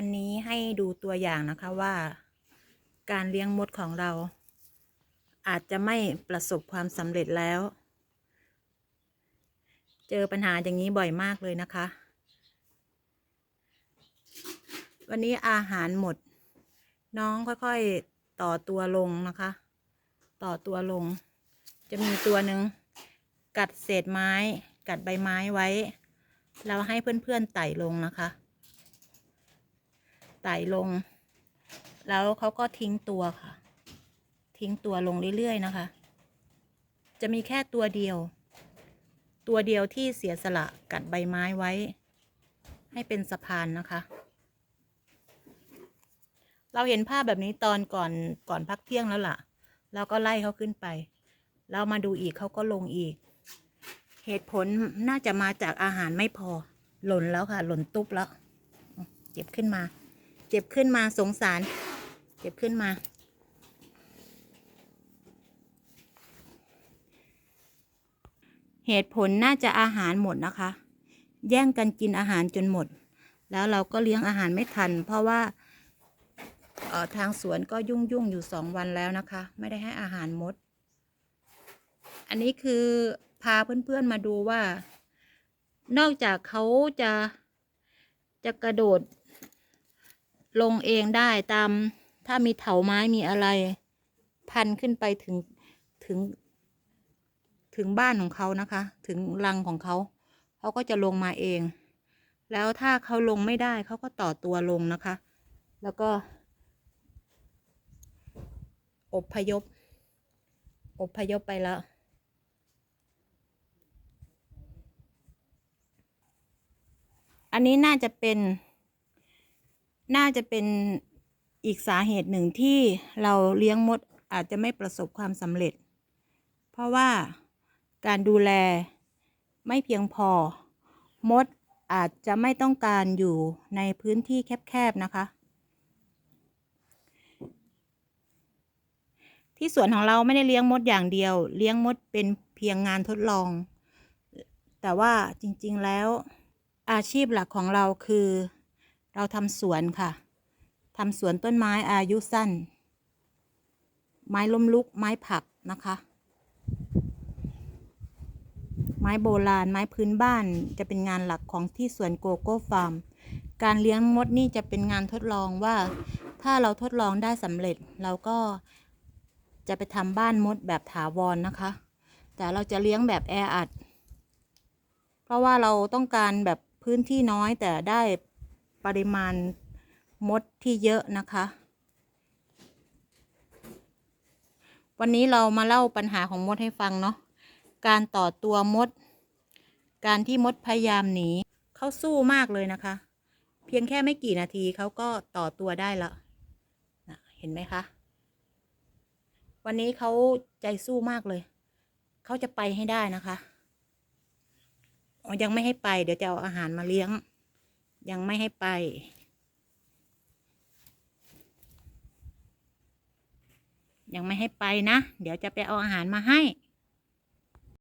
วันนี้ให้ดูตัวอย่างนะคะว่า การเลี้ยงมดของเรา อาจจะไม่ประสบความสำเร็จแล้ว เจอปัญหาอย่างนี้บ่อยมากเลยนะคะ วันนี้อาหารหมด น้องค่อยๆต่อตัวลงนะคะ ต่อตัวลง จะมีตัวหนึ่งกัดเศษไม้ กัดใบไม้ไว้ เราให้เพื่อนๆไต่ลงนะคะ ไต่ลง แล้วเขาก็ทิ้งตัวค่ะ ทิ้งตัวลงเรื่อยๆนะคะ จะมีแค่ตัวเดียว ตัวเดียวที่เสียสละกัดใบไม้ไว้ ให้เป็นสะพานนะคะ เราเห็นภาพแบบนี้ตอนก่อนก่อนพักเที่ยงแล้วล่ะ เราก็ไล่เขาขึ้นไปเรามาดูอีกเขาก็ลงอีก เหตุผลน่าจะมาจากอาหารไม่พอ หล่นแล้วค่ะ หล่นตุ๊บแล้วเจ็บขึ้นมา เจ็บขึ้นมาสงสาร เจ็บขึ้นมา เหตุผลน่าจะอาหารหมดนะคะ แย่งกันกินอาหารจนหมด แล้วเราก็เลี้ยงอาหารไม่ทัน เพราะว่าออทางสวนก็ยุ่งยุ่งอยู่สองวันแล้วนะคะ ไม่ได้ให้อาหารมด อันนี้คือพาเพื่อนๆมาดูว่า นอกจากเขาจะจะกระโดด ลงเองได้ตาม ถ้ามีเถาไม้มีอะไร พันขึ้นไปถึงถึง ถึงบ้านของเขานะคะ ถึงรังของเขาเขาก็จะลงมาเอง แล้วถ้าเขาลงไม่ได้เขาก็ต่อตัวลงนะคะ แล้วก็ อบพยพ อบพยพไปแล้วอันนี้น่าจะเป็น น่าจะเป็นอีกสาเหตุหนึ่งที่เราเลี้ยงมดอาจจะไม่ประสบความสำเร็จ เพราะว่าการดูแลไม่เพียงพอ มดอาจจะไม่ต้องการอยู่ในพื้นที่แคบๆนะคะ ที่สวนของเราไม่ได้เลี้ยงมดอย่างเดียว เลี้ยงมดเป็นเพียงงานทดลอง แต่ว่าจริงๆแล้วอาชีพหลักของเราคือ เราทำสวนค่ะทำสวนต้นไม้อายุสั้น ไม้ล้มลุก ไม้ผักนะคะ ไม้โบราณ ไม้พื้นบ้านจะเป็นงานหลักของที่สวนโกโก้ฟาร์ม การเลี้ยงมดนี่จะเป็นงานทดลองว่า ถ้าเราทดลองได้สำเร็จ เราก็จะไปทำบ้านมดแบบถาวรนนะคะ แต่เราจะเลี้ยงแบบแออัด เพราะว่าเราต้องการแบบพื้นที่น้อยแต่ได้ ปริมาณมดที่เยอะนะคะ วันนี้เรามาเล่าปัญหาของมดให้ฟังเนาะการต่อตัวมด การที่มดพยายามหนีเขาสู้มากเลยนะคะ เพียงแค่ไม่กี่นาทีเขาก็ต่อตัวได้ละนะเห็นไหมคะ วันนี้เขาใจสู้มากเลย เขาจะไปให้ได้นะคะยังไม่ให้ไปเดี๋ยวจะเอาอาหารมาเลี้ยง ยังไม่ให้ไป ยังไม่ให้ไปนะ เดี๋ยวจะไปเอาอาหารมาให้